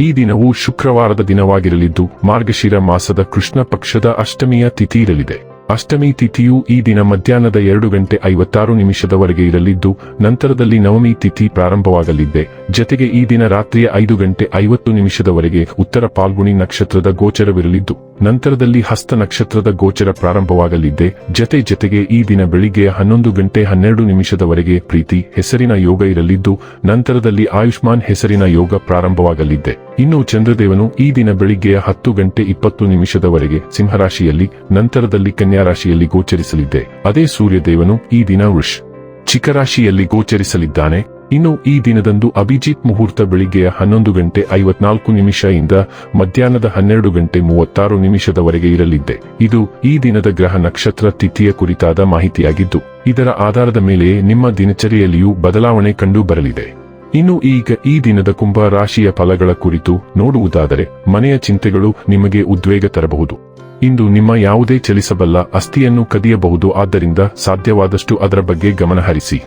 ಈ ದಿನವು ಶುಕ್ರವಾರದ ದಿನವಾಗಿರಲಿದ್ದು, ಮಾರ್ಗಶಿರ ಮಾಸದ ಕೃಷ್ಣ ಪಕ್ಷದ ಅಷ್ಟಮಿಯ ತಿಥಿ ಇರಲಿದೆ. ಅಷ್ಟಮಿ ತಿಥಿಯು ಈ ದಿನ ಮಧ್ಯಾಹ್ನದ ಎರಡು ಗಂಟೆ ಐವತ್ತಾರು ನಿಮಿಷದವರೆಗೆ ಇರಲಿದ್ದು, ನಂತರದಲ್ಲಿ ನವಮಿ ತಿಥಿ ಪ್ರಾರಂಭವಾಗಲಿದೆ ಜತೆಗೆ ಈ ದಿನ ರಾತ್ರಿಯ ಐದು ಗಂಟೆ ಐವತ್ತು ನಿಮಿಷದವರೆಗೆ ಉತ್ತರ ಪಾಲ್ಗುಣಿ ನಕ್ಷತ್ರದ ಗೋಚರವಿರಲಿದ್ದು ನಂತರದಲ್ಲಿ ಹಸ್ತ ನಕ್ಷತ್ರದ ಗೋಚರ ಪ್ರಾರಂಭವಾಗಲಿದ್ದೆ ಜತೆ ಜತೆಗೆ ಈ ದಿನ ಬೆಳಿಗ್ಗೆ ಹನ್ನೊಂದು ಗಂಟೆ ಹನ್ನೆರಡು ನಿಮಿಷದವರೆಗೆ ಪ್ರೀತಿ, ಹೆಸರಿನ ಯೋಗ ಇರಲಿದ್ದು, ನಂತರದಲ್ಲಿ ಆಯುಷ್ಮಾನ್ ಹೆಸರಿನ ಯೋಗ ಪ್ರಾರಂಭವಾಗಲಿದ್ದೆ ಇನ್ನು ಚಂದ್ರದೇವನು ಈ ದಿನ ಬೆಳಿಗ್ಗೆಯ ಹತ್ತು ಗಂಟೆ ಇಪ್ಪತ್ತು ನಿಮಿಷದವರೆಗೆ ಸಿಂಹರಾಶಿಯಲ್ಲಿ, ನಂತರದಲ್ಲಿ ಕನ್ಯಾರಾಶಿಯಲ್ಲಿ ಗೋಚರಿಸಲಿದ್ದೆ ಗೋಚರಿಸಲಿದೆ. ಅದೇ ಸೂರ್ಯದೇವನು ಈ ದಿನ ವೃಷ್ ಚಿಕ್ಕರಾಶಿಯಲ್ಲಿ ಗೋಚರಿಸಲಿದ್ದಾನೆ. ಇನ್ನು ಈ ದಿನದಂದು ಅಭಿಜಿತ್ ಮುಹೂರ್ತ ಬೆಳಿಗ್ಗೆಯ ಹನ್ನೊಂದು ಗಂಟೆ ಐವತ್ನಾಲ್ಕು ನಿಮಿಷ ಇಂದ ಮಧ್ಯಾಹ್ನದ ಹನ್ನೆರಡು ಗಂಟೆ ಮೂವತ್ತಾರು ನಿಮಿಷದವರೆಗೆ ಇರಲಿದ್ದೆ. ಇದು ಈ ದಿನದ ಗ್ರಹ ನಕ್ಷತ್ರ ತಿಥಿಯ ಕುರಿತಾದ ಮಾಹಿತಿಯಾಗಿದ್ದು, ಇದರ ಆಧಾರದ ಮೇಲೆ ನಿಮ್ಮ ದಿನಚರಿಯಲ್ಲಿಯೂ ಬದಲಾವಣೆ ಕಂಡು ಬರಲಿದೆ. ಇನ್ನು ಈಗ ಈ ದಿನದ ಕುಂಭ ರಾಶಿಯ ಫಲಗಳ ಕುರಿತು ನೋಡುವುದಾದರೆ, ಮನೆಯ ಚಿಂತೆಗಳು ನಿಮಗೆ ಉದ್ವೇಗ ತರಬಹುದು. ಇಂದು ನಿಮ್ಮ ಯಾವುದೇ ಚಲಿಸಬಲ್ಲ ಅಸ್ಥಿಯನ್ನು ಕದಿಯಬಹುದು, ಆದ್ದರಿಂದ ಸಾಧ್ಯವಾದಷ್ಟು ಅದರ ಬಗ್ಗೆ ಗಮನಹರಿಸಿ.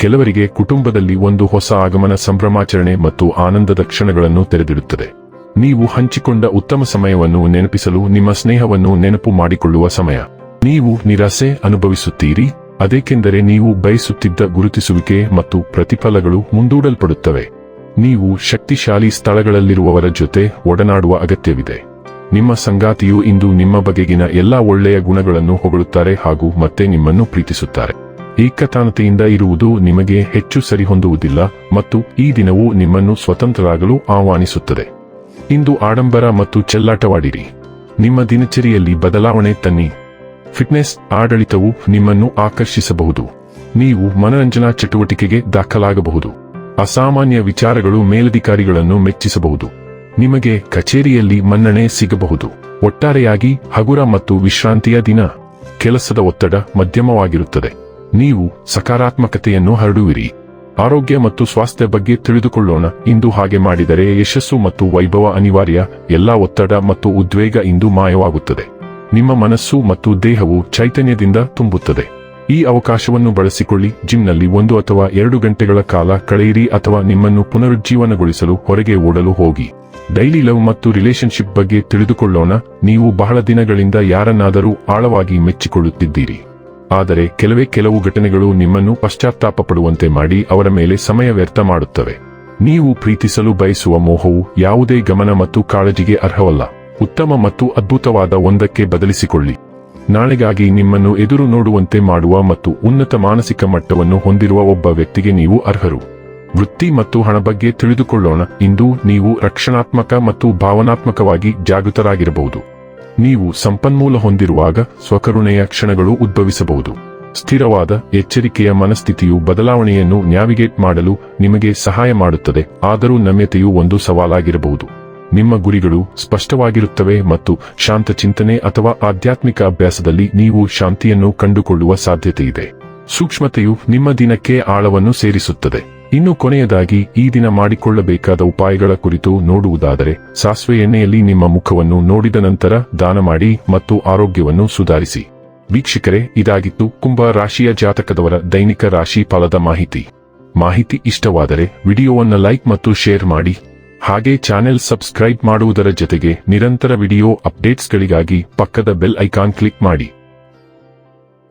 ಕೆಲವರಿಗೆ ಕುಟುಂಬದಲ್ಲಿ ಒಂದು ಹೊಸ ಆಗಮನ ಸಂಭ್ರಮಾಚರಣೆ ಮತ್ತು ಆನಂದದ ಕ್ಷಣಗಳನ್ನು ತೆರೆದಿಡುತ್ತದೆ. ನೀವು ಹಂಚಿಕೊಂಡ ಉತ್ತಮ ಸಮಯವನ್ನು ನೆನಪಿಸಲು ನಿಮ್ಮ ಸ್ನೇಹವನ್ನು ನೆನಪು ಮಾಡಿಕೊಳ್ಳುವ ಸಮಯ. ನೀವು ನಿರಾಸೆ ಅನುಭವಿಸುತ್ತೀರಿ, ಅದೇಕೆಂದರೆ ನೀವು ಬಯಸುತ್ತಿದ್ದ ಗುರುತಿಸುವಿಕೆ ಮತ್ತು ಪ್ರತಿಫಲಗಳು ಮುಂದೂಡಲ್ಪಡುತ್ತವೆ. ನೀವು ಶಕ್ತಿಶಾಲಿ ಸ್ಥಳಗಳಲ್ಲಿರುವವರ ಜೊತೆ ಒಡನಾಡುವ ಅಗತ್ಯವಿದೆ. ನಿಮ್ಮ ಸಂಗಾತಿಯು ಇಂದು ನಿಮ್ಮ ಬಗೆಗಿನ ಎಲ್ಲಾ ಒಳ್ಳೆಯ ಗುಣಗಳನ್ನು ಹೊಗಳುತ್ತಾರೆ ಹಾಗೂ ಮತ್ತೆ ನಿಮ್ಮನ್ನು ಪ್ರೀತಿಸುತ್ತಾರೆ. ಏಕತಾನತೆಯಿಂದ ಇರುವುದು ನಿಮಗೆ ಹೆಚ್ಚು ಸರಿಹೊಂದುವುದಿಲ್ಲ ಮತ್ತು ಈ ದಿನವು ನಿಮ್ಮನ್ನು ಸ್ವತಂತ್ರರಾಗಲು ಆಹ್ವಾನಿಸುತ್ತದೆ. ಇಂದು ಆಡಂಬರ ಮತ್ತು ಚೆಲ್ಲಾಟವಾಡಿರಿ. ನಿಮ್ಮ ದಿನಚರಿಯಲ್ಲಿ ಬದಲಾವಣೆ ತನ್ನಿ. ಫಿಟ್ನೆಸ್ ಆಡಳಿತವು ನಿಮ್ಮನ್ನು ಆಕರ್ಷಿಸಬಹುದು. ನೀವು ಮನರಂಜನಾ ಚಟುವಟಿಕೆಗೆ ದಾಖಲಾಗಬಹುದು. ಅಸಾಮಾನ್ಯ ವಿಚಾರಗಳು ಮೇಲಧಿಕಾರಿಗಳನ್ನು ಮೆಚ್ಚಿಸಬಹುದು. ನಿಮಗೆ ಕಚೇರಿಯಲ್ಲಿ ಮನ್ನಣೆ ಸಿಗಬಹುದು. ಒಟ್ಟಾರೆಯಾಗಿ ಹಗುರ ಮತ್ತು ವಿಶ್ರಾಂತಿಯ ದಿನ. ಕೆಲಸದ ಒತ್ತಡ ಮಧ್ಯಮವಾಗಿರುತ್ತದೆ. ನೀವು ಸಕಾರಾತ್ಮಕತೆಯನ್ನು ಹರಡುವಿರಿ. ಆರೋಗ್ಯ ಮತ್ತು ಸ್ವಾಸ್ಥ್ಯ ಬಗ್ಗೆ ತಿಳಿದುಕೊಳ್ಳೋಣ. ಇಂದು ಹಾಗೆ ಮಾಡಿದರೆ ಯಶಸ್ಸು ಮತ್ತು ವೈಭವ ಅನಿವಾರ್ಯ, ಎಲ್ಲಾ ಒತ್ತಡ ಮತ್ತು ಉದ್ವೇಗ ಇಂದು ಮಾಯವಾಗುತ್ತದೆ. ನಿಮ್ಮ ಮನಸ್ಸು ಮತ್ತು ದೇಹವು ಚೈತನ್ಯದಿಂದ ತುಂಬುತ್ತದೆ. ಈ ಅವಕಾಶವನ್ನು ಬಳಸಿಕೊಳ್ಳಿ. ಜಿಮ್ನಲ್ಲಿ ಒಂದು ಅಥವಾ ಎರಡು ಗಂಟೆಗಳ ಕಾಲ ಕಳೆಯಿರಿ ಅಥವಾ ನಿಮ್ಮನ್ನು ಪುನರುಜ್ಜೀವನಗೊಳಿಸಲು ಹೊರಗೆ ಓಡಲು ಹೋಗಿ. ಡೈಲಿ ಲವ್ ಮತ್ತು ರಿಲೇಶನ್ಶಿಪ್ ಬಗ್ಗೆ ತಿಳಿದುಕೊಳ್ಳೋಣ. ನೀವು ಬಹಳ ದಿನಗಳಿಂದ ಯಾರನ್ನಾದರೂ ಆಳವಾಗಿ ಮೆಚ್ಚಿಕೊಳ್ಳುತ್ತಿದ್ದೀರಿ. ಆದರೆ ಕೆಲವೇ ಕೆಲವು ಘಟನೆಗಳು ನಿಮ್ಮನ್ನು ಪಶ್ಚಾತ್ತಾಪ ಪಡುವಂತೆ ಮಾಡಿ ಅವರ ಮೇಲೆ ಸಮಯ ವ್ಯರ್ಥ ಮಾಡುತ್ತವೆ. ನೀವು ಪ್ರೀತಿಸಲು ಬಯಸುವ ಮೋಹವು ಯಾವುದೇ ಗಮನ ಮತ್ತು ಕಾಳಜಿಗೆ ಅರ್ಹವಲ್ಲ. ಉತ್ತಮ ಮತ್ತು ಅದ್ಭುತವಾದ ಒಂದಕ್ಕೆ ಬದಲಿಸಿಕೊಳ್ಳಿ. ನಾಳೆಗಾಗಿ ನಿಮ್ಮನ್ನು ಎದುರು ನೋಡುವಂತೆ ಮಾಡುವ ಮತ್ತು ಉನ್ನತ ಮಾನಸಿಕ ಮಟ್ಟವನ್ನು ಹೊಂದಿರುವ ಒಬ್ಬ ವ್ಯಕ್ತಿಗೆ ನೀವು ಅರ್ಹರು. ವೃತ್ತಿ ಮತ್ತು ಹಣ ಬಗ್ಗೆ ತಿಳಿದುಕೊಳ್ಳೋಣ. ಇಂದು ನೀವು ರಕ್ಷಣಾತ್ಮಕ ಮತ್ತು ಭಾವನಾತ್ಮಕವಾಗಿ ಜಾಗೃತರಾಗಿರಬಹುದು. ನೀವು ಸಂಪನ್ಮೂಲ ಹೊಂದಿರುವಾಗ ಸ್ವಕರುಣೆಯ ಕ್ಷಣಗಳು ಉದ್ಭವಿಸಬಹುದು. ಸ್ಥಿರವಾದ, ಎಚ್ಚರಿಕೆಯ ಮನಸ್ಥಿತಿಯು ಬದಲಾವಣೆಯನ್ನು ನ್ಯಾವಿಗೇಟ್ ಮಾಡಲು ನಿಮಗೆ ಸಹಾಯ ಮಾಡುತ್ತದೆ, ಆದರೂ ನಮ್ಯತೆಯು ಒಂದು ಸವಾಲಾಗಿರಬಹುದು. ನಿಮ್ಮ ಗುರಿಗಳು ಸ್ಪಷ್ಟವಾಗಿರುತ್ತವೆ ಮತ್ತು ಶಾಂತ ಚಿಂತನೆ ಅಥವಾ ಆಧ್ಯಾತ್ಮಿಕ ಅಭ್ಯಾಸದಲ್ಲಿ ನೀವು ಶಾಂತಿಯನ್ನು ಕಂಡುಕೊಳ್ಳುವ ಸಾಧ್ಯತೆಯಿದೆ. ಸೂಕ್ಷ್ಮತೆಯು ನಿಮ್ಮ ದಿನಕ್ಕೆ ಆಳವನ್ನು ಸೇರಿಸುತ್ತದೆ. ಇನ್ನು ಕೊನೆಯದಾಗಿ ಈ ದಿನ ಮಾಡಿಕೊಳ್ಳಬೇಕಾದ ಉಪಾಯಗಳ ಕುರಿತು ನೋಡುವುದಾದರೆ, ಸಾಸಿವೆ ಎಣ್ಣೆಯಲ್ಲಿ ನಿಮ್ಮ ಮುಖವನ್ನು ನೋಡಿದ ನಂತರ ದಾನ ಮಾಡಿ ಮತ್ತು ಆರೋಗ್ಯವನ್ನು ಸುಧಾರಿಸಿ. ವೀಕ್ಷಕರೇ, ಇದಾಗಿತ್ತು ಕುಂಭ ರಾಶಿಯ ಜಾತಕದವರ ದೈನಿಕ ರಾಶಿ ಫಲದ ಮಾಹಿತಿ. ಮಾಹಿತಿ ಇಷ್ಟವಾದರೆ ವಿಡಿಯೋವನ್ನು ಲೈಕ್ ಮತ್ತು ಶೇರ್ ಮಾಡಿ. ಹಾಗೆ ಚಾನೆಲ್ ಸಬ್ಸ್ಕ್ರೈಬ್ ಮಾಡುವುದರ ಜೊತೆಗೆ ನಿರಂತರ ವಿಡಿಯೋ ಅಪ್ಡೇಟ್ಸ್ಗಳಿಗಾಗಿ ಪಕ್ಕದ ಬೆಲ್ ಐಕಾನ್ ಕ್ಲಿಕ್ ಮಾಡಿ.